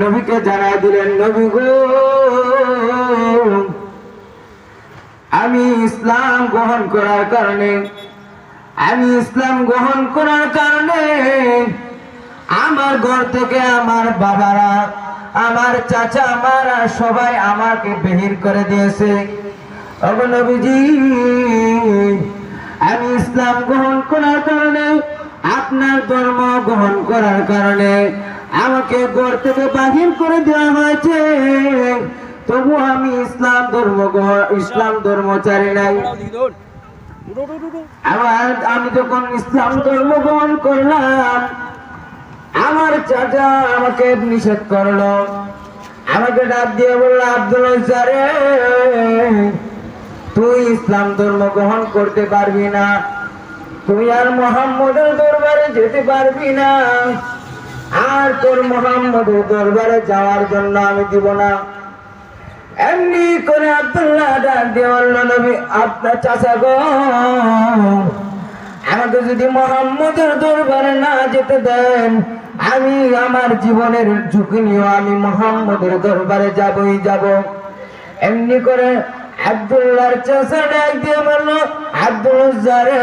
নবীকে জানাই দিলেন, নবী গো, আমি ইসলাম গ্রহণ করার কারণে, আমি ইসলাম গ্রহণ করার কারণে আমার ঘর থেকে আমার বাবারা, আমার চাচা, আমারা সবাই আমাকে বেহির করে দিয়েছে। অবনবীজি আমি ইসলাম গ্রহণ করার কারণে আপনার ধর্ম গ্রহণ করার কারণে আমাকে ঘর থেকে বাহির করে দেওয়া হয়েছে। তবু আমি ইসলাম ধর্ম ইসলাম ধর্ম চারি নাই। আমার আমি যখন ইসলাম ধর্ম গ্রহণ করলাম, আমার চাচা আমাকে নিষেধ করল। আমাকে ডাক দিয়ে বলল, আব্দুল তুই ইসলাম ধর্ম গ্রহণ করতে পারবি না। তুই আর মোহাম্মদের দরবারে যেতে পারবি না। আর তোর মোহাম্মদের দরবারে যাওয়ার জন্য আমি দিব না। এমনি করে আব্দুল্লাহ ডাক বলল, নবী, আপনার চাচা গো, আমাকে যদি মোহাম্মদের দরবারে না যেতে দেন, আমি আমার জীবনের ঝুঁকি নিয়েও আমি মোহাম্মদের দরবারে যাবই যাব। এমনি করে আব্দুল্লাহর চাষা ডাক দিয়ে বলল আব্দুল রে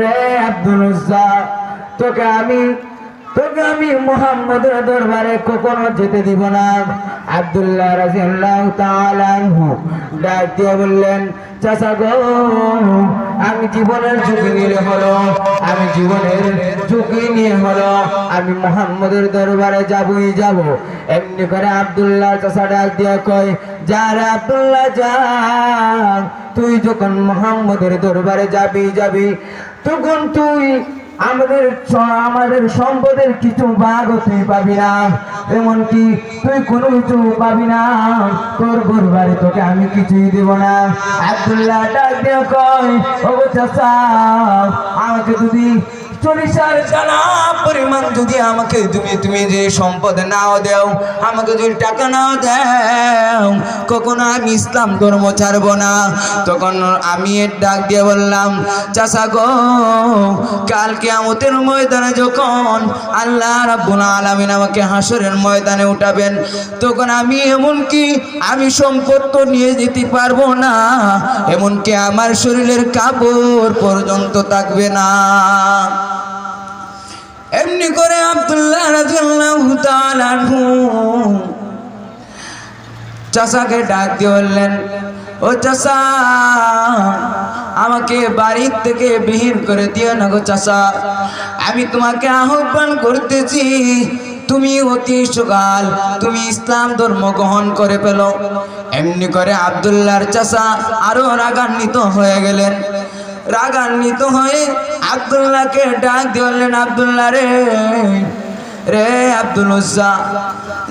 রে আব্দুল তোকে আমি তোকে আমি মোহাম্মদের দরবারে কখনো যেতে দিব না। আব্দুল্লাহ রাজিয়াল্লাহু তাআলা ডাক দিয়ে বললেন গো, আমি জীবনের ঝুঁকি নিয়ে হলো, আমি জীবনের ঝুঁকি নিয়ে হলো, আমি মোহাম্মদের দরবারে যাবই যাব। এমনি করে আবদুল্লাহ চাষা ডাক দিয়ে কয় যার আব্দুল্লাহ যা, তুই যখন মোহাম্মদের দরবারে যাবি যাবি, তখন তুই আমাদের আমাদের সম্পদের কিছু ভাগ তুই পাবি না। এমনকি তুই কোনো কিছু পাবি না। তোর পরিবারে তোকে আমি কিছুই দেব না। আব্দুল্লাহ ডাক দিয়ে কয় ও আমাকে যদি পরিমাণ যদি আমাকে তুমি তুমি যে সম্পদ নাও দেও, আমাকে যদি টাকা নাও দেও আমি ইসলাম না। তখন আমি এর ডাক দিয়ে বললাম চাষা গো কালকে আমতের ময়দানে যখন আল্লাহ রাব্বুল আলামিন আমাকে হাসরের ময়দানে উঠাবেন, তখন আমি এমনকি আমি সম্পদ তো নিয়ে যেতে পারব না, এমনকি আমার শরীরের কাপড় পর্যন্ত থাকবে না। এমনি করে আব্দুল্লাহ আনহু চাচাকে ডাক দিয়ে বললেন, ও চাষা আমাকে বাড়ির থেকে বিহীন করে দিও না গো চাষা আমি তোমাকে আহ্বান করতেছি, তুমি অতি সকাল, তুমি ইসলাম ধর্ম গ্রহণ করে পেল এমনি করে আবদুল্লাহর চাষা আরও রাগান্বিত হয়ে গেলেন। রাগান্বিত হয়ে আবদুল্লাহকে ডাক দিয়ে বললেন, আবদুল্লাহ রে রে আব্দুল উজ্জা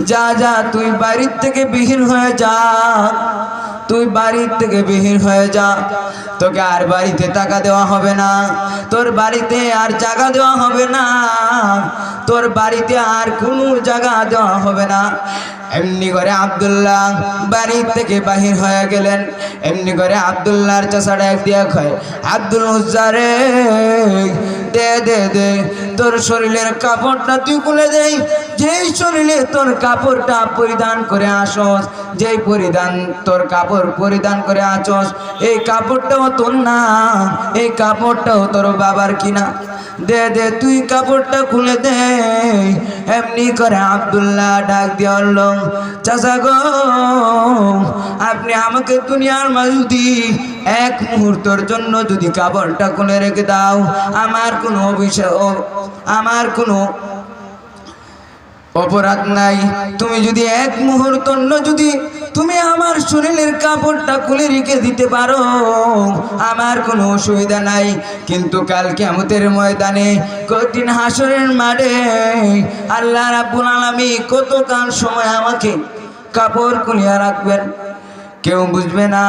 যা যা, তুই বাড়ির থেকে বিহীন হয়ে যা, তুই বাড়ির থেকে বিহীন হয়ে যা, তোকে আর বাড়িতে টাকা দেওয়া হবে না, তোর বাড়িতে আর জায়গা দেওয়া হবে না, তোর বাড়িতে আর কোনো জায়গা দেওয়া হবে না। এমনি করে আবদুল্লাহ বাড়ির থেকে বাহির হয়ে গেলেন। এমনি করে আবদুল্লাহর চাষা ডাক দিয়া খয় আব্দুল উজ্জারে দে দে দে, তোর শরীরের কাপড়টা তুই খুলে দেই। যেই শরীরে তোর কাপড়টা পরিধান করে আসস, যেই পরিধান তোর কাপড় পরিধান করে আসস, এই কাপড়টাও তোর না, এই কাপড়টাও তোর বাবার কিনা। দে দে, তুই কাপড়টা খুলে দে। এমনি করে আব্দুল্লাহ ডাক দিয়ে চাচা গো, আপনি আমাকে দুনিয়ার মাঝুদি এক মুহূর্তের জন্য যদি কাপড়টা কোনে রেখে দাও, আমার কোনো অভিশাপ আমার কোনো অপরাধ নাই। তুমি যদি এক মুহূর্ত যদি তুমি আমার শরীরের কাপড়টা খুলে রেখে দিতে পারো, আমার কোনো অসুবিধা নাই। কিন্তু কালকে আমাদের ময়দানে কদিন হাসরের মাঠে আল্লাহ রাব্বুল আলামিন কত কাল সময় আমাকে কাপড় খুলিয়া রাখবেন? কেউ বুঝবে না,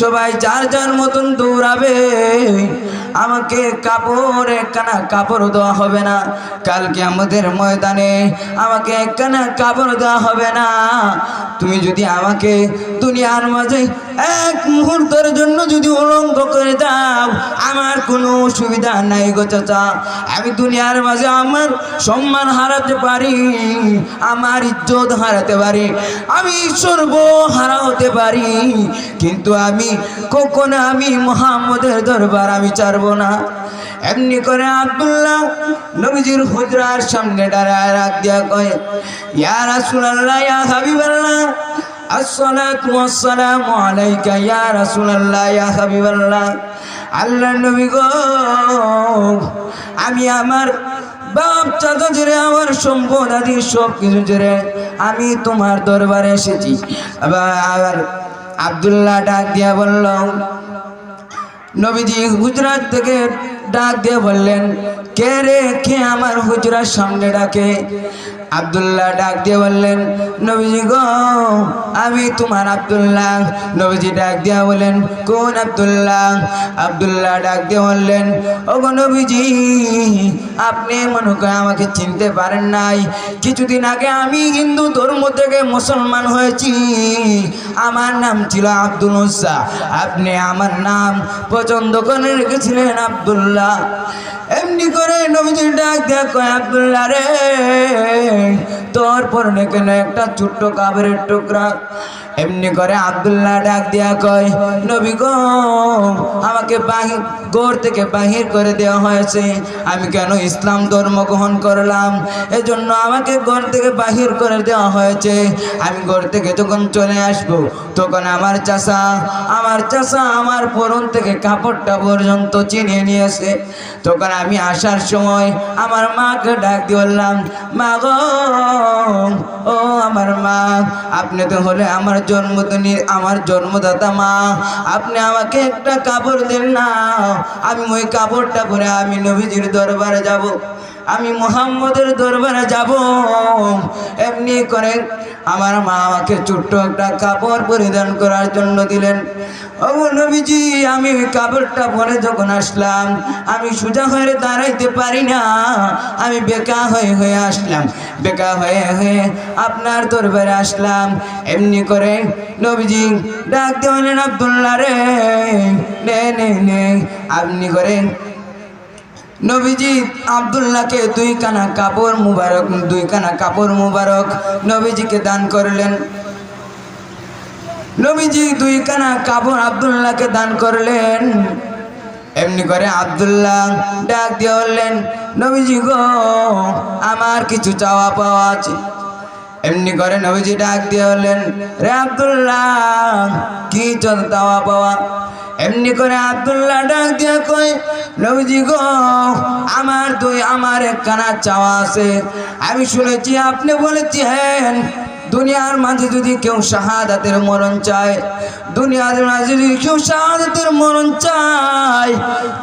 সবাই যার যার মতন দৌড়াবে। আমাকে কাপড় একখানা কাপড় দেওয়া হবে না কালকে আমাদের ময়দানে আমাকে একখানা কাপড় দেওয়া হবে না। তুমি যদি আমাকে দুনিয়ার মাঝে এক মুহূর্তের জন্য যদি উলঙ্গ করে দাও, আমার কোনো অসুবিধা নাই গো চাচা। আমি দুনিয়ার মাঝে আমার সম্মান হারাতে পারি, আমার ইজ্জত হারাতে পারি, আমি সর্ব হারা হতে পারি, কিন্তু আমি কখনো আমি মোহাম্মদের দরবার আমি চারবো না। এমনি করে আব্দুল্লাহ নবীজির হুজরার সামনে দাঁড়ায় রাখ দিয়া কয়, ইয়া রাসূলুল্লাহ, ইয়া হাবিবাল্লাহ আসসালাতু ওয়াসসালামু আলাইকা ইয়া রাসূলুল্লাহ, ইয়া হাবিবাল্লাহ। আল্লাহর নবী গো, আমি আমার বাপ চাচা জেরে, আমার সম্পদ আদি সব কিছু জেরে আমি তোমার দরবারে এসেছি। আবার আব্দুল্লাহ ডাক দিয়া বলল, নবীজি, গুজরাট থেকে ডাক দিয়ে বললেন, কে রে? কে আমার হুজরার সামনে ডাকে? আব্দুল্লাহ ডাক দিয়ে বললেন, নবীজি গো, আমি তোমার আব্দুল্লাহ। নবীজি ডাক দিয়া বলেন কোন আব্দুল্লাহ? আবদুল্লাহ ডাক দিয়ে বললেন ও গো নবীজি, আপনি মনে করে আমাকে চিনতে পারেন নাই। কিছুদিন আগে আমি হিন্দু ধর্ম থেকে মুসলমান হয়েছি। আমার নাম ছিল আব্দুল উজ্জা আপনি আমার নাম পছন্দ করে রেখেছিলেন আব্দুল্লাহ। এমনি করে নবীজি ডাক দেয়া কয়, আব্দুল্লাহ রে, তোর পরনে কেন একটা ছোট্ট কাবের টুকরা? এমনি করে আব্দুল্লাহ ডাক দিয়া কয়, নবী গো, আমাকে বাহির গোর থেকে বাহির করে দেওয়া হয়েছে। আমি কেন ইসলাম ধর্ম গ্রহণ করলাম? এজন্য আমাকে ঘর থেকে বাহির করে দেওয়া হয়েছে। আমি ঘর থেকে যখন চলে আসব, তখন আমার চাষা আমার চাষা আমার পরন থেকে কাপড়টা পর্যন্ত চিনিয়ে নিয়েছে। তখন আমি আসার সময় আমার মাকে ডাক বললাম, মা গো, ও আমার মা, আপনি তো হলে আমার জন্মদিনী আমার জন্মদাতা মা, আপনি আমাকে একটা কাপড় দেন না। আমি ওই কাপড়টা পরে আমি নবীজির দরবারে যাব। আমি মোহাম্মদের দরবারে যাব। এমনি করে আমার মা আমাকে ছোট্ট একটা কাপড় পরিধান করার জন্য দিলেন। ও নবীজি, আমি কাপড়টা পরে যখন আসলাম, আমি সোজা হয়ে দাঁড়াইতে পারি না। আমি বেকা হয়ে হয়ে আসলাম, বেকা হয়ে হয়ে আপনার দরবারে আসলাম। এমনি করে নবীজি ডাক দেওয়ালেন আব্দুল্লাহ রে, নে নে নে। আপনি করেন নবীজি আব্দুল্লাহকে দুই কানা কাপড় মুবারক, দুই কানা কাপড় মুবারক নবীজিকে দান করলেন। নবীজি দুই কানা কাপড় আব্দুল্লাহকে দান করলেন। এমনি করে আব্দুল্লাহ ডাক দিয়ে বললেন, নবীজি গো, আমার কিছু চাওয়া পাওয়া আছে। এমনি করে নবীজি ডাক দিয়ে বললেন, রে আব্দুল্লাহ, কি চাওয়া পাওয়া? এমনি করে আবদুল্লাহ ডাক দিয়ে কই নবীজি গো, আমার দুই, আমার একখানা চাওয়া আছে। আমি শুনেছি আপনি বলেছেন দুনিয়ার মাঝে যদি কেউ শাহাদাতের মরণ চায়, দুনিয়ার মাঝে যদি কেউ শাহাদাতের মরণ চায়,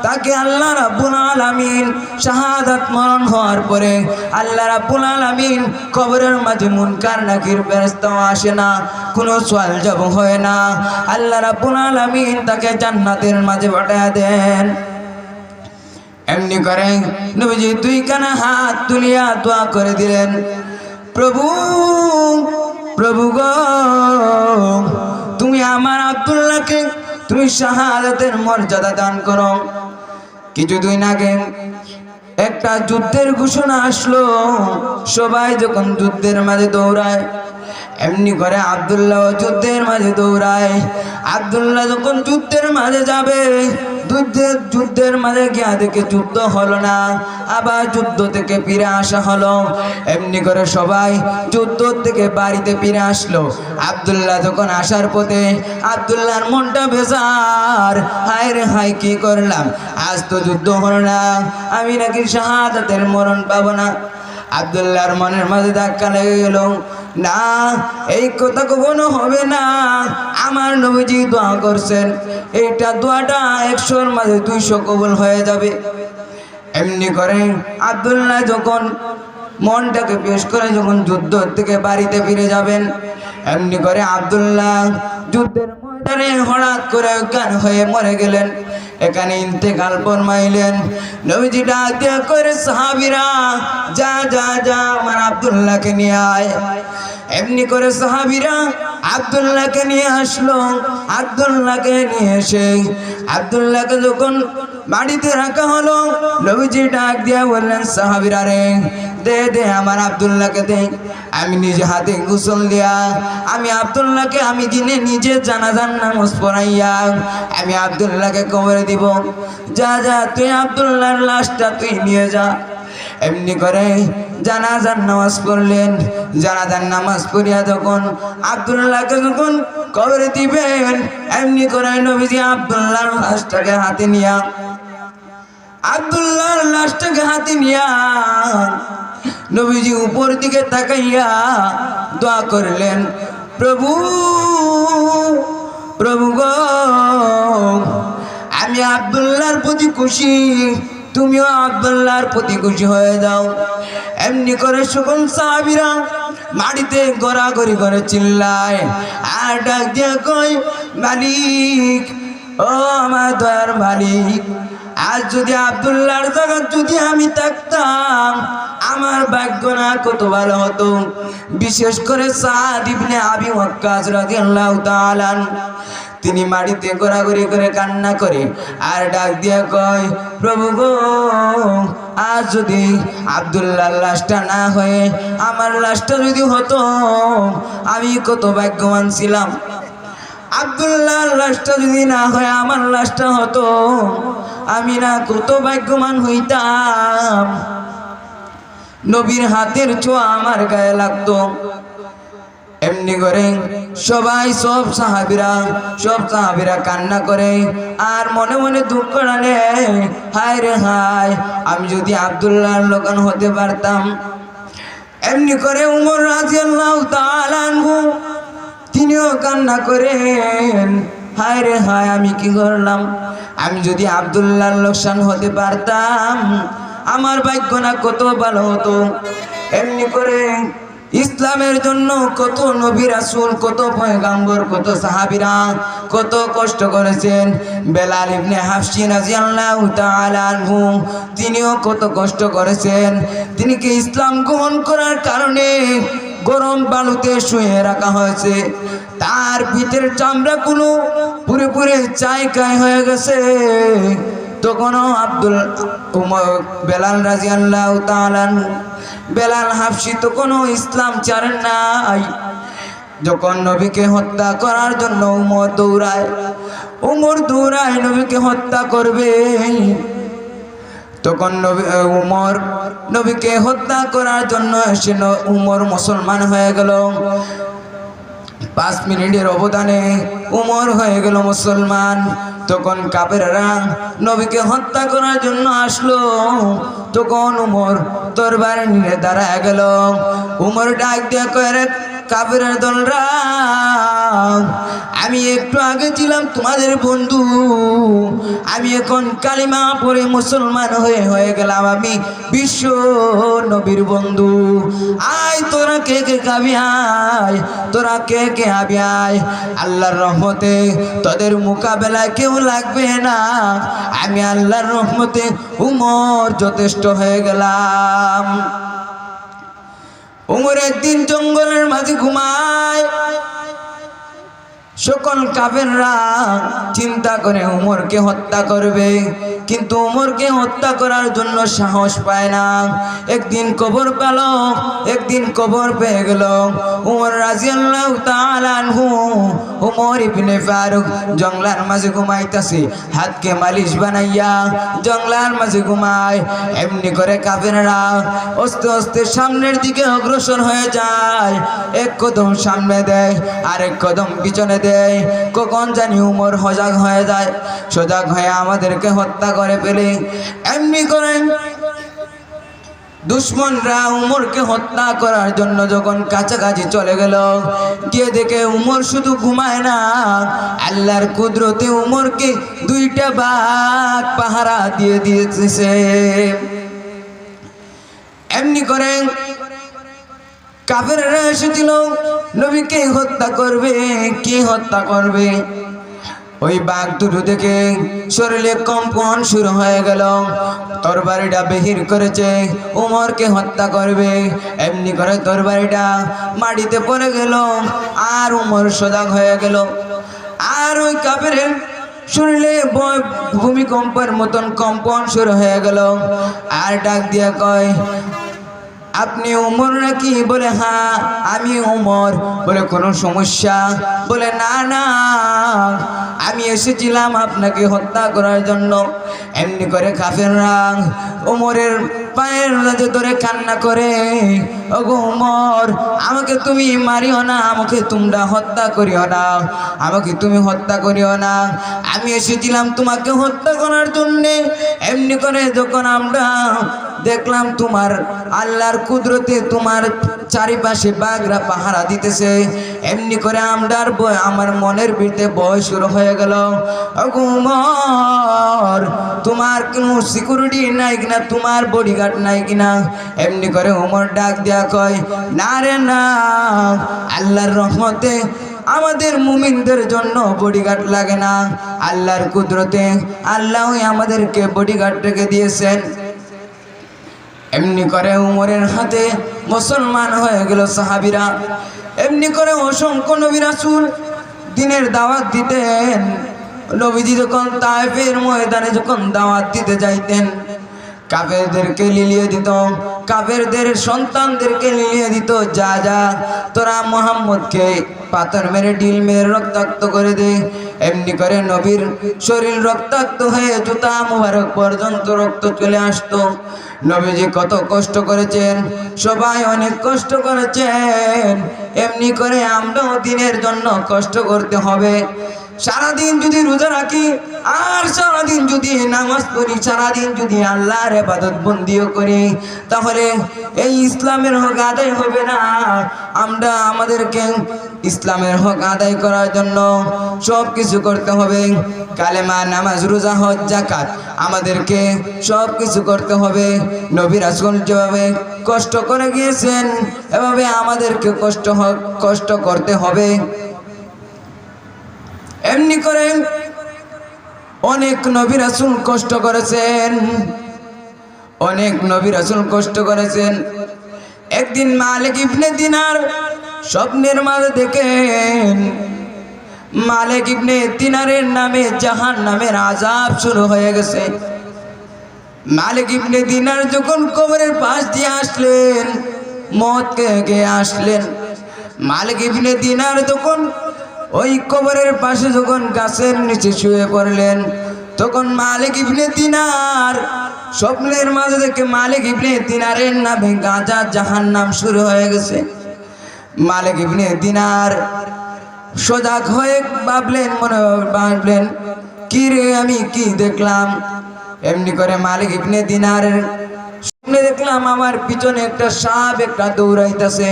তাকে আল্লাহ রাব্বুল আলামিন শাহাদাত মরণ হওয়ার পরে আল্লাহ রাব্বুল আলামিন কবরের মাঝে মুনকার নাকির ফেরেশতাও আসে না, কোনো সোয়াল জব হয় না। আল্লাহ রাব্বুল আলামিন তাকে জান্নাতের মাঝে পাঠায় দেন। এমনি করে নবীজি দুই কানা হাত তুলিয়া দোয়া করে দিলেন। প্রভু প্রভু গো, তুমি আমার আব্দুল্লাহকে, তুমি শাহাদাতের মর্যাদা দান করো। কিছুদিন আগে একটা যুদ্ধের ঘোষণা আসলো। সবাই যখন যুদ্ধের মাঝে দৌড়ায়, এমনি করে আব্দুল্লাহ যুদ্ধের মাঝে দৌড়ায়। আব্দুল্লাহ যখন যুদ্ধের মাঝে যাবে যুদ্ধের যুদ্ধের মাঝে গিয়া দেখে যুদ্ধ হলো না? আবার যুদ্ধ থেকে ফিরে আসা হলো। এমনি করে সবাই যুদ্ধ থেকে বাড়িতে ফিরে আসলো। আব্দুল্লাহ যখন আসার পথে আব্দুল্লাহর মনটা বেজার। হায় রে, হায়, কি করলাম? আজ তো যুদ্ধ হলো না। আমি নাকি শাহাদাতের মরণ পাবো না। আব্দুল্লাহর মনের মাঝে ধাক্কা লেগে গেল না, এই কথা কখনো হবে না। আমার নবীজি দোয়া করছেন, এইটা দোয়াটা একশোর মাঝে দুইশো কবল হয়ে যাবে। এমনি করে আব্দুল্লাহ যখন মনটাকে পেশ করে যখন যুদ্ধ থেকে বাড়িতে ফিরে যাবেন, এমনি করে আব্দুল্লাহ যুদ্ধের ময়দানে হঠাৎ করে অজ্ঞান হয়ে মরে গেলেন। এখানে ইন্তেকাল ফরমাইলেন। নবীজি ডাক দিয়া করে সাহাবিরা? যা যা যা, আমার আব্দুল্লাহকে নিয়ে আয়। এমনি করে সাহাবিরা আব্দুল্লাহকে নিয়ে আসলো। আব্দুল্লাহকে নিয়ে এসে আব্দুল্লাহকে যখন বাড়িতে রাখা হলো, নবীজি ডাক দিয়া বললেন, সাহাবিরা রে, দে দে আমার আব্দুল্লাহকে দে। আমি নিজে হাতে গোসল দিয়া, আমি আব্দুল্লাহকে আমি দিনে নিজে জানাজান নামাজ পড়াইয়া, আমি আব্দুল্লাহকে কবরে দিব। যা যা, তুই আব্দুল্লাহর লাশটা তুই নিয়ে যা। এমনি করে জানাজার নামাজ পড়লেন। জানাজার নামাজ পড়িয়া যখন আব্দুল্লাহকে যখন কবরে দিবেন, এমনি করে নবীজি আব্দুল্লাহর লাশটাকে হাতে নিয়া, আব্দুল্লাহর লাশটাকে হাতে নিয়া নবীজি উপর দিকে তাকাইয়া দোয়া করলেন, প্রভু প্রভু গো আমি আব্দুল্লাহর প্রতি খুশি। তুমিও আব্দুল্লাহর প্রতি খুশি হয়ে যাও। এমনি করে সকল সাহাবিরা মাটিতে গড়াগড়ি করে চিল্লায়। আর ডাক দিয়ে কই মালিক, ও আমার দয়ার মালিক, আজ যদি আব্দুল্লাহর জায়গা যদি আমি থাকতাম, আমার ভাগ্য না কত ভালো হতো। বিশেষ করে সাদ ইবনে আবি ওয়াক্কাস রাদিয়াল্লাহু তাআলা তিনি মাটিতে ঘোরাঘুরি করে কান্না করে আর ডাক দিয়া কয়, প্রভু গো আর যদি আব্দুল্লাহ লাশটা না হয়ে আমার লাশটা যদি হতো, আমি কত ভাগ্যবান ছিলাম। আব্দুল্লাহর লাশটা যদি না হয় আমার লাশটা হতো, আমি না কত ভাগ্যবান হইতাম। নবীর হাতের ছোঁয়া আমার গায়ে লাগতো। এমনি করে সবাই সব সাহাবিরা সব সাহাবিরা কান্না করে। আর মনে মনে দুঃখ রানে হায় রে হায়, আমি যদি আব্দুল্লাহর লোকান হতে পারতাম। এমনি করে উমর রাজিয়াল্লাহু তাআলা তিনিও কান্না করেন, হায় রে হায়, আমি কি করলাম? আমি যদি আব্দুল্লাহর লোকসান হতে পারতাম, আমার ভাগ্য না কত ভালো হতো। এমনি করে ইসলামের জন্য কত নবী রাসূল, কত পয়গাম্বর, কত সাহাবিরা কত কষ্ট করেছেন। বেলাল ইবনে হাফসি আনহু, তিনিও কত কষ্ট করেছেন। তিনি কি ইসলাম গ্রহণ করার কারণে গরম বালুতে শুয়ে রাখা হয়েছে? তার পিঠের চামড়াগুলো পুরে পুরে চাইকাই হয়ে গেছে। তখনও আব্দুল বেলাল রাজিয়াল্লাহ তালান বেলাল হাফসি তখনও ইসলাম ছাড়েন নাই। যখন নবীকে হত্যা করার জন্য উমর দৌড়ায় উমর দৌড়ায় নবীকে হত্যা করবে। তখন নবী উমর নবীকে হত্যা করার জন্য এসে উমর মুসলমান হয়ে গেল। পাঁচ মিনিটের অবদানে উমর হয়ে গেল মুসলমান। তখন কাপেরা নবীকে হত্যা করার জন্য আসলো। তখন উমর তরবার নিয়ে দাঁড়ায় গেল। উমর ডাক দিয়ে কয়ে কাপের দলরা আমি একটু আগে ছিলাম তোমাদের বন্ধু। আমি এখন কালিমা পরে মুসলমান হয়ে হয়ে গেলাম আমি বিশ্ব নবীর বন্ধু। আয় তোরা কে কে কাবি আয়? তোরা কে কে আবি আয়? আল্লাহর রহমতে তোদের মোকাবেলায় কেউ লাগবে না। আমি আল্লাহর রহমতে উমর যথেষ্ট হয়ে গেলাম। উমর একদিন জঙ্গলের মাঝে ঘুমায়। সকল কাবেররা চিন্তা করে উমরকে হত্যা করবে। কিন্তু উমরকে হত্যা করার জন্য সাহস পায় না। একদিন কবর পেল, একদিন কবর পেয়ে গেল। উমর রাজিয়াল্লাহু তাআলা আনহু, উমর ইবনে ফারুক জঙ্গলার মাঝে ঘুমাইতাছে, হাতকে মালিশ বানাইয়া জঙ্গলার মাঝে ঘুমায়, এমনি করে কাফেররা আস্তে আস্তে সামনের দিকে অগ্রসর হয়ে যায়। এক কদম সামনে দেয় আর এক কদম পিছনে দেয়, কখন জানি উমর সজাগ হয়ে যায়, সজাগ হয়ে আমাদেরকে হত্যা করে ফেলে। এমনি করে দুশ্মনরা উমরকে হত্যা করার জন্য যখন কাছাকাছি চলে গেল, গিয়ে দেখে উমর শুধু ঘুমায় না, আল্লাহর কুদরতে উমরকে দুইটা বাঘ পাহারা দিয়ে দিয়েছে। এমনি করে কাফেররা এসেছিল নবীকে হত্যা করবে, কি হত্যা করবে? ওই বাঘ দুটো থেকে শরীরে কম্পন শুরু হয়ে গেল। তরবারিটা বেহির করেছে, উমরকে হত্যা করবে। এমনি করে তরবারিটা মাটিতে পড়ে গেল আর উমর সজাগ হয়ে গেল। আর ওই কাপের শুনলে ভূমিকম্পের মতন কম্পন শুরু হয়ে গেল। আর ডাক দিয়া কয় আপনি উমর নাকি? বলে হ্যাঁ আমি উমর। বলে, কোনো সমস্যা? বলে, না না, আমি এসেছিলাম আপনাকে হত্যা করার জন্য। এমনি করে কাফের রাং উমরের পায়ের মাঝে ধরে কান্না করে, ওগো মর আমাকে তুমি মারিও না, আমাকে তোমরা হত্যা করিও না, আমাকে তুমি হত্যা করিও না। আমি এসেছিলাম তোমাকে হত্যা করার জন্যে। এমনি করে যখন আমরা দেখলাম তোমার আল্লাহর কুদরতে তোমার চারিপাশে বাঘরা পাহারা দিতেছে। এমনি করে আমরার বয় আমার মনের ভিতরে বয় শুরু হয়ে গেল। ওগো উমর, তোমার কোনো সিকিউরিটি নাই কিনা? তোমার বডিগার্ড নাই কিনা? এমনি করে উমর ডাক দেয়া কয়, না রে, না। আল্লাহর রহমতে আমাদের মুমিনদের জন্য বডিগার্ড লাগে না। আল্লাহর কুদরতে আল্লাহই আমাদেরকে বডিগার্ড রেখে দিয়েছেন। এমনি করে উমরের হাতে মুসলমান হয়ে গেল সাহাবিরা। এমনি করে অসংখ্য নবী রাসুল দিনের দাওয়াত দিতেন। নবীজি যখন তাইফের ময়দানে যখন দাওয়াত দিতে যাইতেন কাফেরদেরকে লিলিয়ে দিত, কাফেরদের সন্তানদেরকে লিলিয়ে দিত, যা যা, তোরা মোহাম্মদকে পাথর মেরে ডিল মেরে রক্তাক্ত করে দে। এমনি করে নবীর শরীর রক্তাক্ত হয়ে জুতা মুবারক পর্যন্ত রক্ত চলে আসতো। নবীজি কত কষ্ট করেছেন, সবাই অনেক কষ্ট করেছেন। এমনি করে আমরাও দিনের জন্য কষ্ট করতে হবে। সারাদিন যদি রোজা রাখি, আর সারাদিন যদি নামাজ পড়ি, সারাদিন যদি আল্লাহর এবাদত বন্দিও করি, তাহলে এই ইসলামের হক আদায় হবে না। আমরা আমাদেরকে ইসলামের হক আদায় করার জন্য সব কিছু করতে হবে। কালেমা, নামাজ, রোজা, হজ জাকাত আমাদেরকে সব কিছু করতে হবে। নবী রাসূল যেভাবে কষ্ট করে গিয়েছেন, এভাবে আমাদেরকে কষ্ট হক কষ্ট করতে হবে। এমনি করে অনেক নবী রাসূল কষ্ট করেছেন। অনেক নবী রাসূল কষ্ট করেছেন। একদিন মালিক ইবনে দিনার স্বপ্নের মাঝে দেখেন, মালিক ইবনে দিনারের নামে জাহান নামের আজাব শুরু হয়ে গেছে। মালিক ইবনে দিনার যখন কবরের পাশ দিয়ে আসলেন মতকে গিয়ে আসলেন, মালিক ইবনে দিনার যখন ওই কবরের পাশে যখন গাছের নিচে শুয়ে পড়লেন, তখন মালিক ইবনে তিনার স্বপ্নের মাঝে দেখে মালিক ইবনে তিনারের নামে গাঁজা জাহান নাম শুরু হয়ে গেছে। মালিক ইবনে দিনার সজাগ হয়ে ভাবলেন, মনে ভাবলেন, কি রে, আমি কি দেখলাম? এমনি করে মালিক ইবনে দিনারের স্বপ্নে দেখলাম, আমার পিছনে একটা সাপ একটা দৌড়াইতেছে।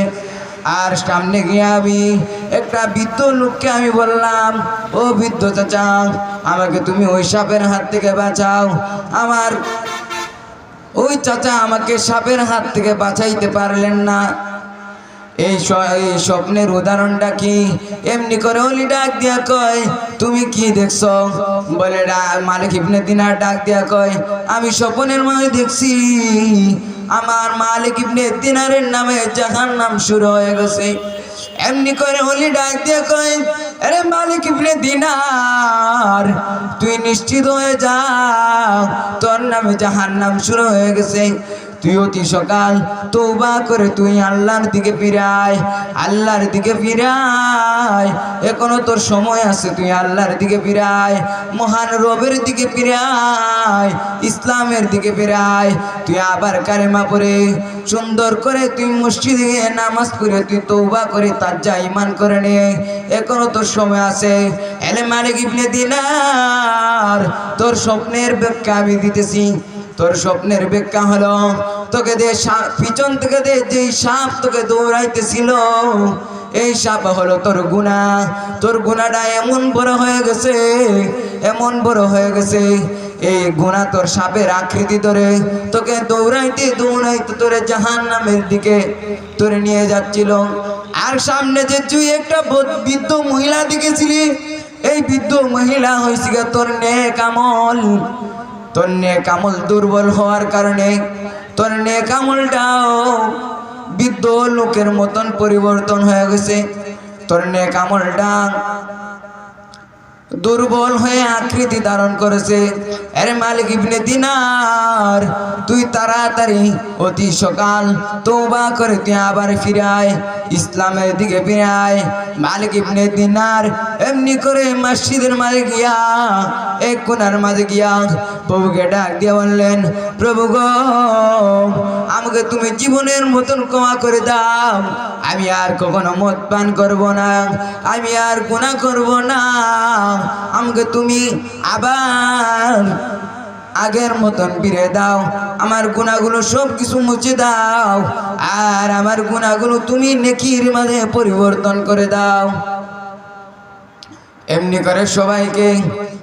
আর সামনে গিয়ে আমি একটা বৃদ্ধ লোককে আমি বললাম, ও বৃদ্ধ চাচা, আমাকে তুমি ওই সাপের হাত থেকে বাঁচাও। আমার ওই চাচা আমাকে সাপের হাত থেকে বাঁচাইতে পারলেন না। এই স্বপ্নের উদাহরণটা কি? এমনি করে অলি ডাক দিয়া কয়, তুমি কি দেখছ? বলে "ডা- মালিক ইবনে দিনার ডাক দিয়া কয়, আমি স্বপ্নের মধ্যে দেখছি। আমার মালিক ইবনে দিনারের নামে জাহান নাম শুরু হয়ে গেছে। এমনি করে হলি ডাক দিয়ে কয়, আরে মালিক ইবনে দিনার, তুই নিশ্চিত হয়ে যা তোর নামে জাহান নাম শুরু হয়ে গেছে। তুই অতি সকাল তৌবা করে তুই আল্লাহর দিকে ফিরায়, আল্লাহর দিকে ফিরায়। এখনও তোর সময় আছে, তুই আল্লাহর দিকে ফিরায়, মহান রবের দিকে ফিরায়, ইসলামের দিকে ফিরায়। তুই আবার কারেমা পড়ে, সুন্দর করে তুই মসজিদে নামাজ পড়ে, তুই তৌবা করে তার যা ইমান করে নে। এখনও তোর সময় আছে। এলে মালিক ইবনে দিনার, তোর স্বপ্নের ব্যাখ্যা আমি দিতেছি। তোর স্বপ্নের ব্যাখ্যা হলো তোকে দে সা- পিছন থেকে দে যে সাপ তোকে দৌড়াইতেছিল, এই সাপ হলো তোর গুণা। তোর গুণাটা এমন বড় হয়ে গেছে, এমন বড় হয়ে গেছে, এই গুণা তোর সাপের আকৃতি ধরে। তোকে দৌড়াইতে দৌড়াইতে তোরে জাহান নামের দিকে তোরে নিয়ে যাচ্ছিল। আর সামনে যে তুই একটা বৃদ্ধ মহিলা দেখেছিলি, এই বৃদ্ধ মহিলা হয়েছে গিয়া তোর নেক কামল তোর নেক কামল দুর্বল হওয়ার কারণে তোর নেক আমলটাও বৃদ্ধ লোকের মতন পরিবর্তন হয়ে গেছে। তোর নেক আমলটা দুর্বল হয়ে আকৃতি ধারণ করেছে। এর মালিক ইবনে দিনার। তুই তাড়াতাড়ি অতি সকাল তৌবা করে তুই আবার ফিরায় ইসলামের দিকে ফিরায় মালিক ইবনে দিনার এমনি করে মসজিদের মাঝে গিয়া, এক কোনার মাঝে গিয়া প্রভুকে ডাক দিয়ে বললেন, প্রভু গো, আমাকে তুমি জীবনের মতন ক্ষমা করে দাও। আমি আর কখনো মদ পান করব না, আমি আর গুণা করব না। আমাকে তুমি আবার আগের মতন ফিরে দাও। আমার গুণাগুলো সব কিছু মুছে দাও। আর আমার গুণাগুলো তুমি নেকির মাঝে পরিবর্তন করে দাও। এমনি করে সবাইকে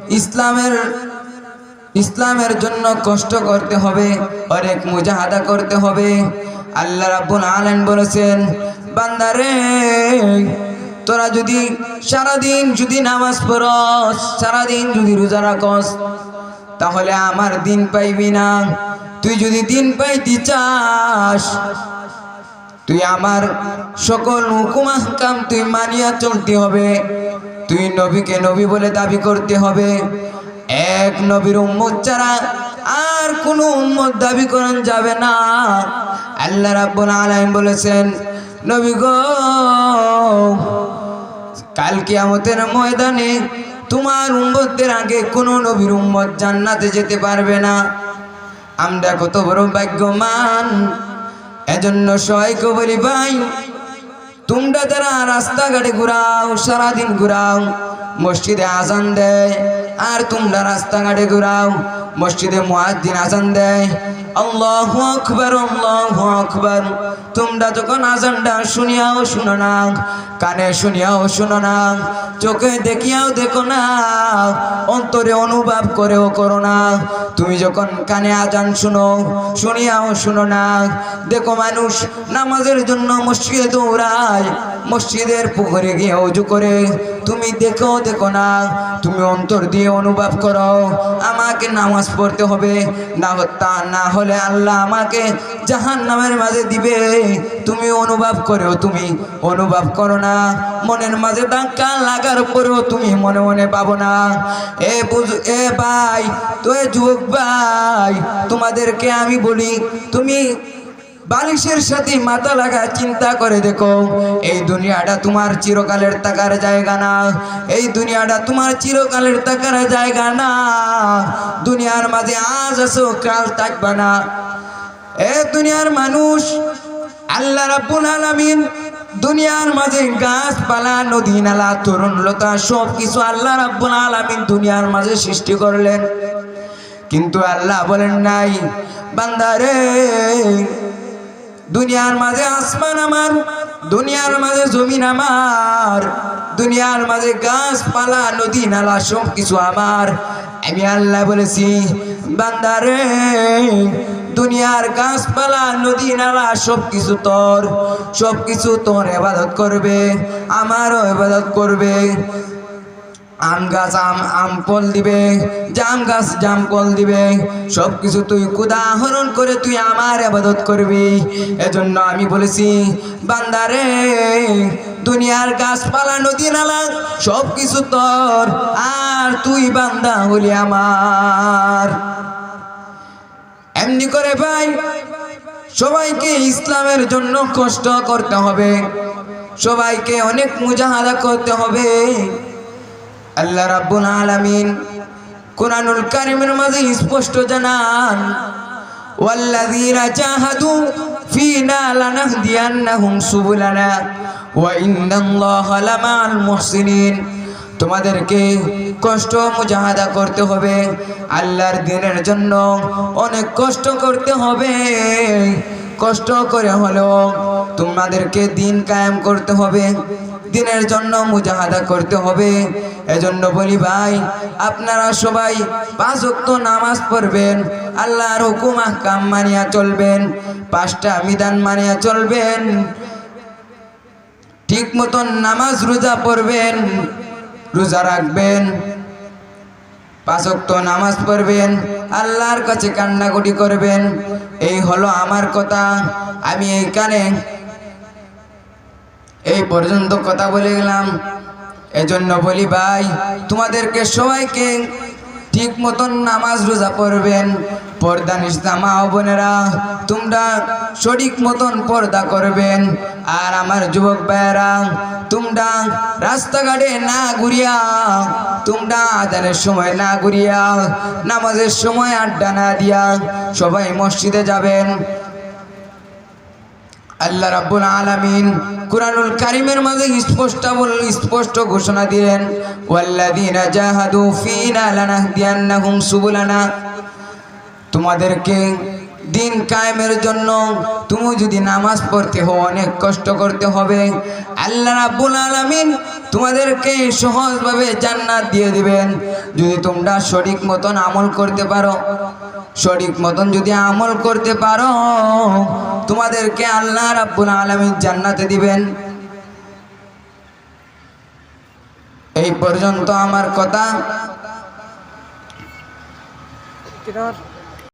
ইসলামের ইসলামের জন্য কষ্ট করতে হবে, অনেক মুজাহাদা করতে হবে। আল্লাহ রাব্বুল আলামিন বলেছেন, বান্দারে তোরা যদি সারাদিন যদি নামাজ পড়স, সারাদিন যদি রোজা রাখস, তাহলে আমার দিন পাইবি না। তুই যদি দিন পাইতে চাস, তুই আমার সকল হুকুম কাম তুই মানিয়া চলতে হবে। তুই নবীকে নবী বলে দাবি করতে হবে। এক নবীর উম্মত ছাড়া আর কোনো উম্মত দাবি করান যাবে না। আল্লাহ রাব্বুল আলামিন বলেছেন, নবী গো কাল কিয়ামতের ময়দানে তোমার উম্মতের আগে কোনো নবীর উম্মত জান্নাতে যেতে পারবে না। আমরা কত বড় ভাগ্যমান এজন্য সবাইকে বলি, ভাই, তোমরা যারা রাস্তাঘাটে ঘুরাও, সারাদিন ঘুরাও, মসজিদে আজান দেয়, আর তোমরা রাস্তাঘাটে ঘুরাও, মসজিদে মুয়াজ্জিন আজান দেয় আল্লাহু আকবার আল্লাহু আকবার। তোমরা যখন আজানটা শুনিয়াও শুনো না, কানে শুনিয়াও শুনো না, চোখে দেখিয়াও দেখো না, অন্তরে অনুভব করেও করো না। তুমি যখন কানে আজান শুনো, শুনিয়াও শুনো না, দেখো মানুষ নামাজের জন্য মসজিদে দৌড়ায়, মসজিদের পুকুরে গিয়ে উজু করে। তুমি দেখো দেখো না, তুমি অন্তর দিয়ে অনুভব করো, আমাকে নামাজ পড়তে হবে, না তা না হলে আল্লাহ আমাকে জাহান নামের মাঝে দিবে। তুমি অনুভব করেও তুমি অনুভব করো না। মনের মাঝে ধাক্কা লাগার পরেও তুমি মনে মনে পাবো না। এ বুঝ এ ভাই, তো এ যুবক ভাই, তোমাদেরকে আমি বলি, তুমি বালিশের সাথে মাথা লাগা চিন্তা করে দেখো, এই দুনিয়াটা তোমার চিরকালের টাকার জায়গা না। এই দুনিয়াটা তোমার চিরকালের টাকার জায়গা না। দুনিয়ার মাঝে আজ আসো, কাল থাকবে না। এ দুনিয়ার মানুষ, আল্লাহ রাব্বুল আলামিন দুনিয়ার মাঝে গাছপালা, নদী, নালা, তরুণ লতা সব কিছু আল্লাহ রাব্বুল আলামিন দুনিয়ার মাঝে সৃষ্টি করলেন। কিন্তু আল্লাহ বলেন নাই বান্দারে দুনিয়ার মাঝে আসমান আমার, দুনিয়ার মাঝে জমিন আমার, দুনিয়ার মাঝে গাছপালা, নদী, নালা, সব কিছু আমার। আমি আল্লাহ বলেছি বান্দারে দুনিয়ার গাছপালা, নদী, নালা, সব কিছু তোর, সব কিছু তোর এবাদত করবে, আমারও এবাদত করবে। আম গাছ, আম আম ফল দিবে, জাম গাছ, জাম ফল দিবে। সব কিছু তুই উদাহরণ করে তুই আমার আবাদত করবি। এজন্য আমি বলেছি বান্দারে দুনিয়ার গাছপালা, নদী, নালা সব কিছু তোর, আর তুই বান্দা হলি আমার। এমনি করে ভাই, সবাইকে ইসলামের জন্য কষ্ট করতে হবে। সবাইকে অনেক মুজাহাদা করতে হবে। আল্লাহ রাব্বুল আলামিন কোরআনুল কারিমের মাঝে স্পষ্ট জানান, ওয়াল্লাযীনা জাহাদু ফিনা লানাহদিয়ান্নাহুম সুবুলানা ওয়া ইন্নাল্লাহা লামাআল মুহসিনিন তোমাদেরকে কষ্ট মুজাহাদা করতে হবে, আল্লাহর দিনের জন্য অনেক কষ্ট করতে হবে। কষ্ট করে হলেও তোমাদেরকে দিন কায়েম করতে হবে। দিনের জন্য মুজাহাদা করতে হবে। এজন্য বলি ভাই, আপনারা সবাই পাঁচ ওয়াক্ত নামাজ পড়বেন, আল্লাহর হুকুম, আহকাম মানিয়া চলবেন, পাঁচটা বিধান মানিয়া চলবেন, ঠিক মতন নামাজ রোজা পড়বেন, রোজা রাখবেন পাঁচক্ত নামাজ পড়বেন, আল্লাহর কাছে কান্নাকুটি করবেন। এই হলো আমার কথা। আমি এইখানে এই পর্যন্ত কথা বলে গেলাম। এজন্য বলি, ভাই, তোমাদেরকে সবাইকে ঠিক মতন নামাজ রোজা পড়বেন। পর্দা নিষ্ঠা মা ও বোনেরা, তোমরা সঠিক মতন পর্দা করবেন। আর আমার যুবক ভাইয়েরা, তোমরা রাস্তাঘাটে না ঘুরিয়া, তোমরা আদানের সময় না ঘুরিয়া, নামাজের সময় আড্ডা না দিয়া সবাই মসজিদে যাবেন। আল্লাহ রাব্বুল আলামিন কুরআনুল কারীমের মধ্যে স্পষ্ট বল, স্পষ্ট ঘোষণা দিলেন, ওয়াল্লাযীনা জাহাদু ফীনা লানাহদিয়ান্নাহুম সুবুলানা। তোমাদেরকে দিন কায়েমের জন্য তুমি যদি নামাজ পড়তে হো অনেক কষ্ট করতে হবে। আল্লাহ রাব্বুল আলামিন তোমাদেরকে সহজভাবে জান্নাত দিয়ে দিবেন। যদি তোমরা সঠিক মতন আমল করতে পারো, সঠিক মতন যদি আমল করতে পারো, তোমাদেরকে আল্লাহ রাব্বুল আলামিন জান্নাতে দিবেন। এই পর্যন্ত আমার কথা।